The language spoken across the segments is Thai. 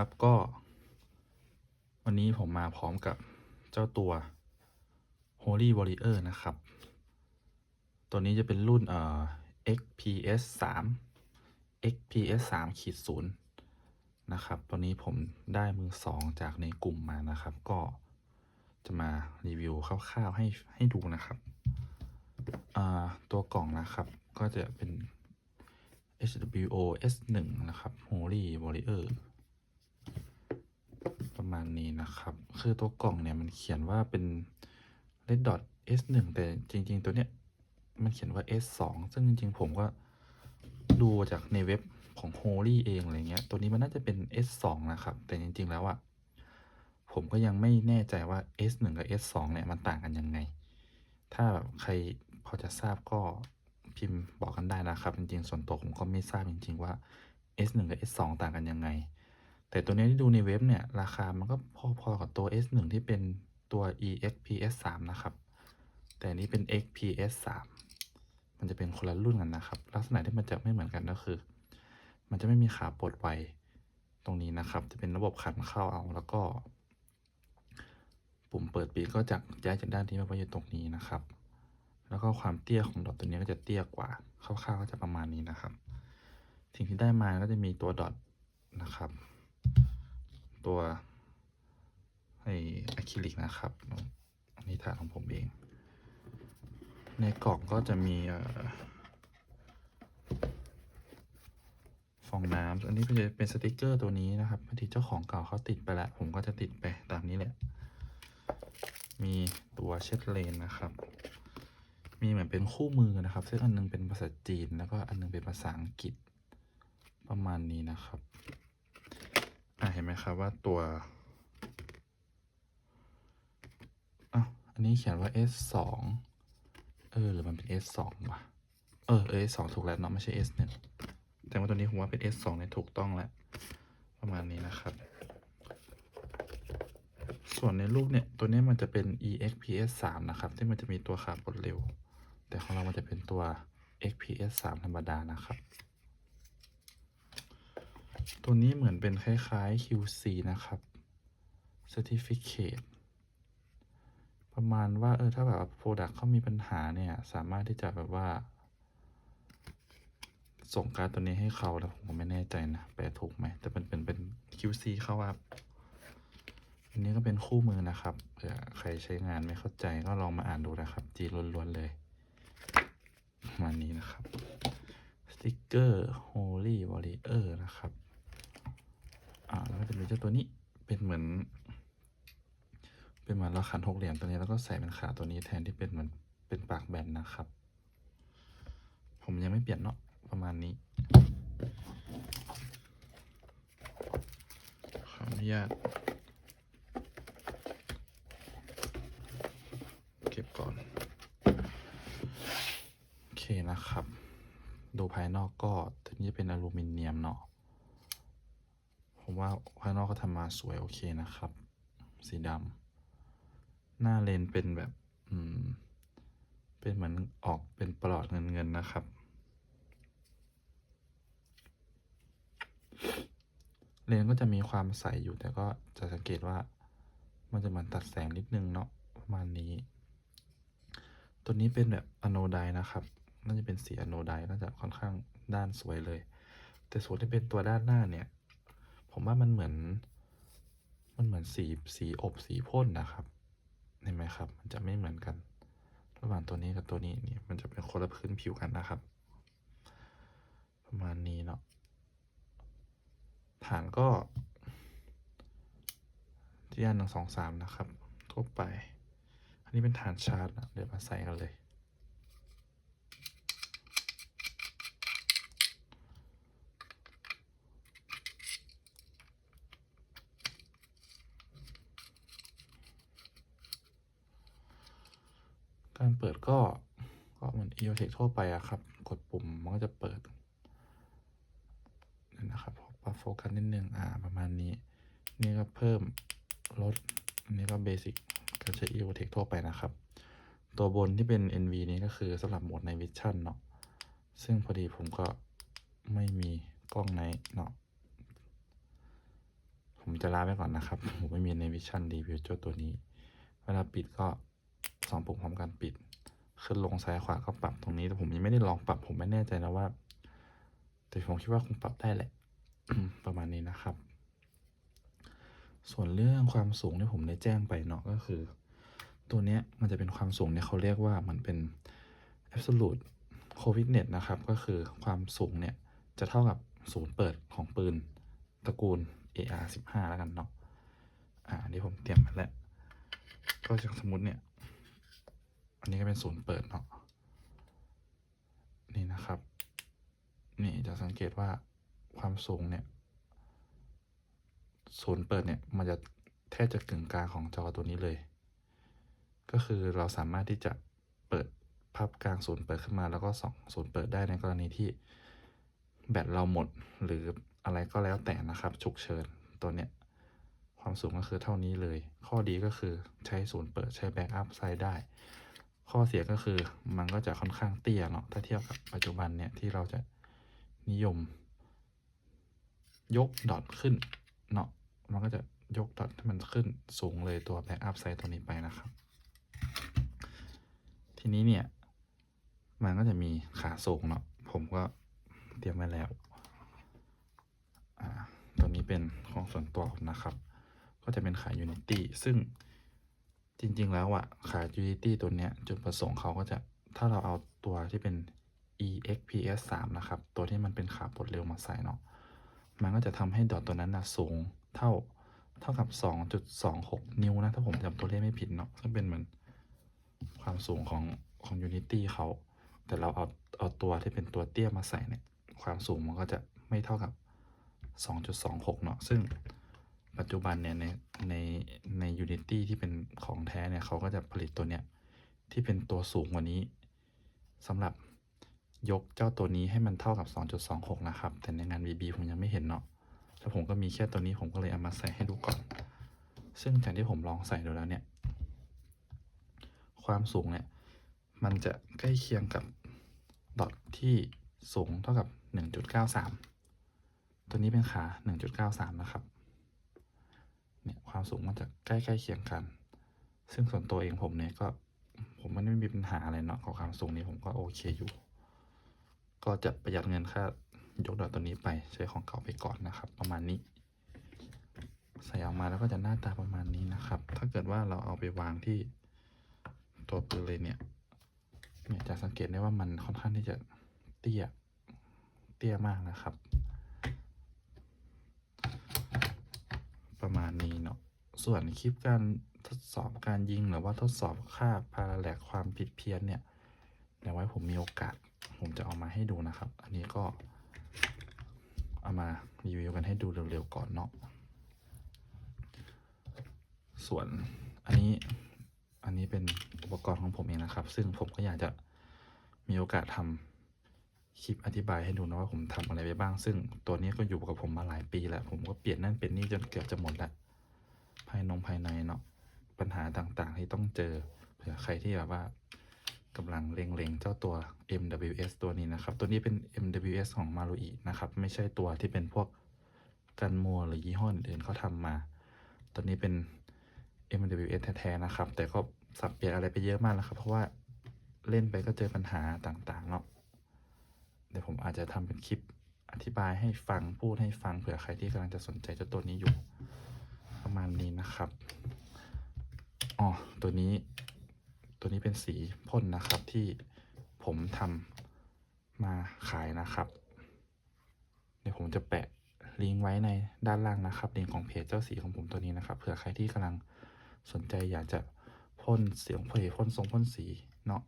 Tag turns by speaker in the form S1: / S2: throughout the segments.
S1: ครับก็ วันนี้ผมมาพร้อมกับเจ้าตัว Holy Warrior นะครับ ตัวนี้จะเป็นรุ่นเอ่อ XPS 3 XPS 3ขีด0นะครับ ตัวนี้ผมได้มือสองจากในกลุ่มมานะครับ ก็จะมารีวิวคร่าวๆให้ให้ดูนะครับตัวกล่องนะครับ ก็จะเป็น HWO S1 นะครับ Holy Warrior ประมาณนี้นะครับ คือตัวกล่องเนี่ยมันเขียนว่าเป็น red dot S1 แต่จริง ๆ ตัวเนี้ยมันเขียนว่า S2 ซึ่งจริง ๆ ผมก็ดูจากในเว็บของ Holy เองอะไรเงี้ย ตัวนี้มันน่าจะเป็น S2 นะครับ แต่จริง ๆ แล้วอะผมก็ยังไม่แน่ใจว่า S1 กับ S2 เนี่ยมันต่างกันยังไง ถ้าแบบใครพอจะทราบก็พิมพ์บอกกันได้นะครับ จริง ๆ ส่วนตัวผมก็ไม่ทราบจริง ๆ ว่า S1 กับ S2 ต่างกันยังไง แต่ตัวนี้ที่ดูในเว็บเนี่ย ราคามันก็พอๆกับตัว S1 ที่เป็นตัว EXPS 3 นะครับ แต่นี้เป็น XPS 3 มันจะเป็นคนละรุ่นกันนะครับ ลักษณะที่มันจะไม่เหมือนกันก็คือ มันจะไม่มีขาปลดไวตรงนี้นะครับ จะเป็นระบบขันเข้าเอาแล้วก็ ปุ่มเปิดปิดก็จะย้ายจากด้านที่มาไว้อยู่ตรงนี้นะครับ แล้วก็ความเตี้ยของดอทตัวนี้ก็จะเตี้ยกว่าคร่าวๆก็จะประมาณนี้นะครับ สิ่งที่ได้มาก็จะมีตัวดอทนะครับ ตัวไออะคริลิกนะครับ อันนี้ฐานของผมเอง ในกล่องก็จะมีฟองน้ำอันนี้เป็นเป็นสติกเกอร์ตัวนี้นะครับพอดีเจ้าของเก่าเขาติดไปแล้ว ผมก็จะติดไปตามนี้แหละ มีตัวเช็ดเลนนะครับ มีเหมือนเป็นคู่มือนะครับ ซึ่งอันนึงเป็นภาษาจีนแล้วก็อันนึงเป็นภาษาอังกฤษประมาณนี้นะครับ อะเห็นไหมครับว่าตัวอ้าวอันนี้เขียนว่า S สองเออหรือมันเป็น S สองวะเออเออ S สองถูกแล้วเนาะไม่ใช่ S หนึ่งแต่ว่าตัวนี้ผมว่าเป็น S สองเนี่ยถูกต้องแล้ว ประมาณนี้นะครับ ส่วนในรูปเนี่ย ตัวนี้มันจะเป็น EXPS 3นะครับ ที่มันจะมีตัวขาปลดเร็ว แต่ของเรามันจะเป็นตัว XPS 3 ธรรมดานะครับ ตัวนี้เหมือนเป็นคล้าย ๆ QC นะครับ Certificate ประมาณว่าเออถ้าแบบ Product เขามีปัญหาเนี่ย สามารถที่จะแบบว่า ส่งการตัวนี้ให้เขาแล้วผมก็ไม่แน่ใจนะแปลถูกไหม แต่เป็นเป็นเป็น QC เขาว่าอันนี้ก็เป็นคู่มือนะครับเผื่อใครใช้งานไม่เข้าใจก็ลองมาอ่านดูนะครับ จีล้วนๆเลยประมาณนี้นะครับสติกเกอร์ Holy Warrior นะครับ อ่าแล้วก็จะมีเจ้าตัวนี้เป็นเหมือน เป็นเหมือนเราขันหกเหลี่ยมตัวนี้แล้วก็ใส่เป็นขาตัวนี้แทนที่เป็นเหมือนเป็นปากแบนนะครับ ผมยังไม่เปลี่ยนเนาะประมาณนี้ขออนุญาตเก็บก่อน โอเคนะครับ ดูภายนอกก็ถึงจะเป็นอลูมิเนียมเนาะ ผมว่าภายนอกก็ทำมาสวยโอเคนะครับ สีดำหน้าเลนเป็นแบบ อืม เป็นเหมือนออกเป็นปลอดเงินเงินๆนะครับ เลนก็จะมีความใสอยู่แต่ก็จะสังเกตว่า มันจะเหมือนตัดแสงนิดนึงเนาะประมาณนี้ ตัวนี้เป็นแบบอโนไดนะครับน่าจะเป็นสีอโนไดน่าจะค่อนข้างด้านสวยเลย แต่ส่วนที่เป็นตัวด้านหน้าเนี่ย ผมว่ามันเหมือน มันเหมือนสีสีอบสีพ่นนะครับเห็นไหมครับ มันจะไม่เหมือนกัน ระหว่างตัวนี้กับตัวนี้นี่มันจะเป็นคนละพื้นผิวกันนะครับ ประมาณนี้เนาะฐานก็ที่อันหนึ่งสองสามนะครับทั่วไป อันนี้เป็นฐานชาร์จนะเดี๋ยวมาใส่กันเลย ปิดก็ก็เหมือน e o t e c h ทั่วไปอะครับ กดปุ่มมันก็จะเปิดนี่นะครับปรับโฟกัสนิดนึงอ่าประมาณนี้ นี่ก็เพิ่มลดอันนี้ก็เบสิกการใช้ e o t e c h ทั่วไปนะครับ ตัวบนที่เป็น NV นี้ก็คือสำหรับโหมดใน Vision เนาะซึ่งพอดีผมก็ไม่มีกล้องในเนาะผมจะลาไปก่อนนะครับ ผมไม่มีในวิชั่นรีวิวเจ้าตัวนี้ เวลาปิดก็สองปุ่มพร้อมกันปิด ขึ้นลงซ้ายขวาก็ปรับตรงนี้ แต่ผมยังไม่ได้ลองปรับผมไม่แน่ใจนะว่า แต่ผมคิดว่าคงปรับได้แหละประมาณนี้นะครับ ส่วนเรื่องความสูงที่ผมได้แจ้งไปเนาะก็คือ ตัวเนี้ยมันจะเป็นความสูงเนี่ยเขาเรียกว่ามันเป็น absolute coordinate นะครับ ก็คือความสูงเนี่ยจะเท่ากับศูนย์เปิดของปืนตระกูล AR 15แล้วกันเนาะอ่าอันนี้ผมเตรียมมาแล้ว ก็จากสมมติเนี่ย อันนี้ก็เป็นศูนย์เปิดเนาะ นี่นะครับ นี่จะสังเกตว่าความสูงเนี่ย ศูนย์เปิดเนี่ย มันจะแทบจะกึ่งกลางของจอตัวนี้เลย ก็คือเราสามารถที่จะเปิดพับกลางศูนย์เปิดขึ้นมาแล้วก็ส่องศูนย์เปิดได้ในกรณีที่แบตเราหมดหรืออะไรก็แล้วแต่นะครับฉุกเฉินตัวเนี้ยความสูงก็คือเท่านี้เลย ข้อดีก็คือใช้ศูนย์เปิดใช้แบ็กอัพไซด์ได้ ข้อเสียก็คือมันก็จะค่อนข้างเตี้ยเนาะถ้าเทียบกับปัจจุบันเนี่ยที่เราจะนิยม ยกดอทขึ้นเนาะมันก็จะยกดอทให้มันขึ้นสูงเลยตัวแบ็กอัพไซด์ตัวนี้ไปนะครับ ทีนี้เนี่ย มันก็จะมีขาสูงเนาะผมก็เตรียมไว้แล้วอ่าตัวนี้เป็นของส่วนตัวผมนะครับ ก็จะเป็นขาย Unity ซึ่ง จริงๆ แล้วอะขาย Unity ตัวเนี้ยจุดประสงค์เขาก็จะถ้าเราเอาตัวที่เป็น EXPS 3 นะครับ ตัวที่มันเป็นขาปลดเร็วมาใส่เนาะมันก็จะทำให้ดอทตัวนั้นนะสูงเท่าเท่ากับ 2.26 นิ้วนะ ถ้าผมจำตัวเลขไม่ผิดเนาะซึ่งเป็นเหมือนความสูงของของ Unity เขา แต่เราเอาเอาตัวที่เป็นตัวเตี้ยมาใส่เนี่ย ความสูงมันก็จะไม่เท่ากับ 2.26 เนาะซึ่ง ปัจจุบันเนี่ยในในใน Unity ที่เป็นของแท้เนี่ยเขาก็จะผลิตตัวเนี้ยที่เป็นตัวสูงกว่านี้สำหรับยกเจ้าตัวนี้ให้มันเท่ากับ 2.26 นะครับ แต่ในงาน VB ผมยังไม่เห็นเนาะแล้วผมก็มีแค่ตัวนี้ผมก็เลยเอามาใส่ให้ดูก่อน ซึ่งจากที่ผมลองใส่ดูแล้วเนี่ย ความสูงเนี่ย มันจะใกล้เคียงกับดอทที่สูงเท่ากับ 1.93 ตัวนี้เป็นขา 1.93 นะครับเนี่ยความ สูงมันจะใกล้ใกล้เคียงกัน ซึ่งส่วนตัวเองผมเนี่ยก็ผมมันไม่มีปัญหาอะไรเนาะของความสูงนี้ผมก็โอเคอยู่ ก็จะประหยัดเงินค่ายกดอทตัวนี้ไปใช้ของเก่าไปก่อนนะครับ ประมาณนี้ ใส่ออกมาแล้วก็จะหน้าตาประมาณนี้นะครับ ถ้าเกิดว่าเราเอาไปวางที่ตัวปืนเลยเนี่ยเนี่ยจะสังเกตได้ว่ามันค่อนข้างที่จะเตี้ยเตี้ยมากนะครับ ประมาณนี้เนาะ ส่วนคลิปการทดสอบการยิงหรือว่าทดสอบค่าพาราแลกความผิดเพี้ยนเนี่ยเดี๋ยวไว้ผมมีโอกาส ผมจะเอามาให้ดูนะครับ อันนี้ก็ เอามารีวิวกันให้ดูเร็วๆก่อนเนาะส่วนอันนี้อันนี้เป็นอุปกรณ์ของผมเองนะครับ ซึ่งผมก็อยากจะมีโอกาสทำคลิปอธิบายให้ดูนะว่าผมทำอะไรไปบ้าง ซึ่งตัวนี้ก็อยู่กับผมมาหลายปีแล้ว ผมก็เปลี่ยนนั่นเป็นนี่จนเกือบจะหมดแล้วายนงภายในเนาะปัญหาต่างๆ ที่ต้องเจอเผื่อใครที่แบบว่ากำลังเล็งๆ เจ้าตัว MWS ตัวนี้นะครับ ตัวนี้เป็น MWS ของ m a r u i นะครับ ไม่ใช่ตัวที่เป็นพวกกันมัวหรือยี่ห้ออื่นเขาทำมา ตัวนี้เป็น MWS แท้ๆนะครับ แต่ก็สับเปลี่ยนอะไรไปเยอะมากแล้วครับ เพราะว่าเล่นไปก็เจอปัญหาต่างๆเนาะเดี๋ยวผมอาจจะทำเป็นคลิปอธิบายให้ฟังพูดให้ฟังเผื่อใครที่กำลังจะสนใจเจ้าตัวนี้อยู่ ประมาณนี้นะครับอ๋อตัวนี้ ตัวนี้เป็นสีพ่นนะครับที่ผมทำมาขายนะครับเดี๋ยวผมจะแปะลิงก์ไว้ในด้านล่างนะครับลิงก์ของเพจเจ้าสีของผมตัวนี้นะครับเผื่อใครที่กำลังสนใจอยากจะพ่นเสียงเพลพ่นทรงพ่นสีเนาะ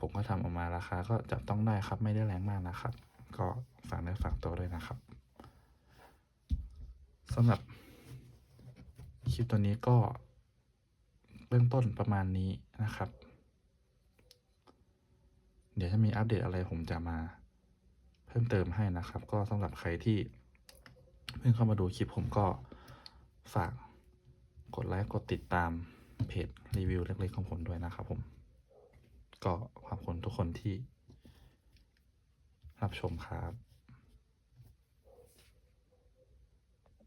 S1: ผมก็ทำออกมาราคาก็จับต้องได้ครับไม่ได้แรงมากนะครับ ก็ฝากเนื้อฝากตัวด้วยนะครับสำหรับ คลิปตัวนี้ก็เบื้องต้นประมาณนี้นะครับ เดี๋ยวถ้ามีอัปเดตอะไรผมจะมาเพิ่มเติมให้นะครับ ก็สำหรับใครที่เพิ่งเข้ามาดูคลิปผมก็ฝากกดไลค์กดติดตามเพจรีวิวเล็กๆของผมด้วยนะครับผม ก็ขอบคุณทุกคนที่รับชมครับ